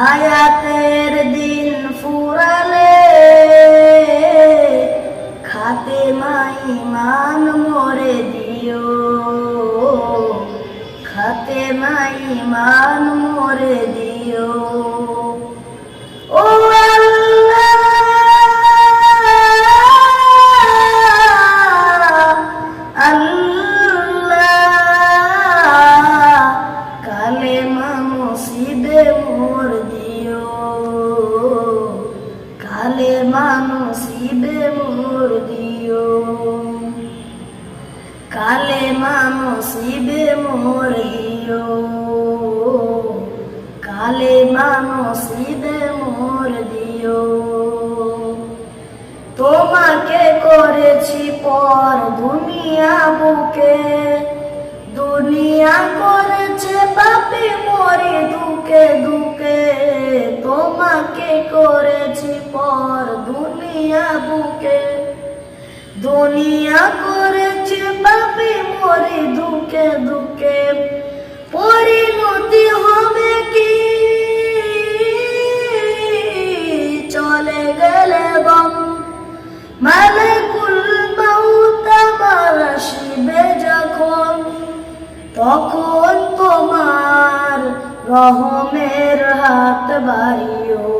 হায়াতের দিন ফুরালে খাতে মাই মান মরে দিও। খাতে মাই মান মরে দিও। নসিবে মোর দিও। কালে নসিবে মোর দিও। কালে নসিবে মোর দিও। তোমাকে করেছি পর দুনিয়া বুকে, দুনিয়া করেছে পাপি মরে দুকে দুকে। তোমাকে করেছি পর দুনিয়া দুনিয়া করেছে পাপি মরে দুকে দুকে পরিণতি হবে কি? চলে গেলে গম মালিকুল মাউত আমার যখন। তখন তোমার রহমের হাত বাড়িও।